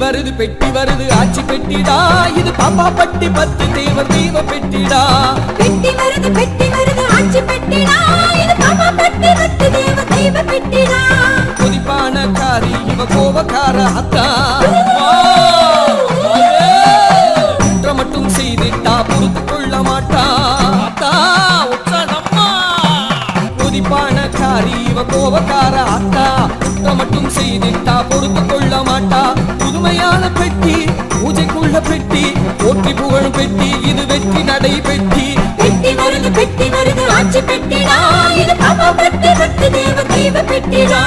பெட்டி வருது ஆட்சி பெட்டிடா. இது பாப்பா பட்டி பத்து தேவர் தெய்வ பெட்டிடா. பெட்டி வருது பெட்டி வருது ஆட்சி பெட்டிடா. இது பாப்பா பட்டி ரத்து தேவ தெய்வ பெட்டிடா. கொதிப்பான காரி இவ கோபக்கார அத்தா மட்டும் செய்துட்டா பொறுத்து கொள்ள மாட்டா. அத்தா உற்சாகம்மா கொதிப்பான காரி இவ கோபக்கார அத்தா மட்டும் செய்துட்டா பொறுத்து கொள்ள மாட்டா. புதுமையான பெட்டி பூஜைக்குள்ள பெட்டி போற்றி புகழும் பெட்டி இது வெற்றி நடை பெட்டி. பெட்டி வருது பெட்டி வருது ஆட்சி பெட்டிடா இது பாப்பா பட்டி ரத்து தேவ தெய்வ பெட்டிடா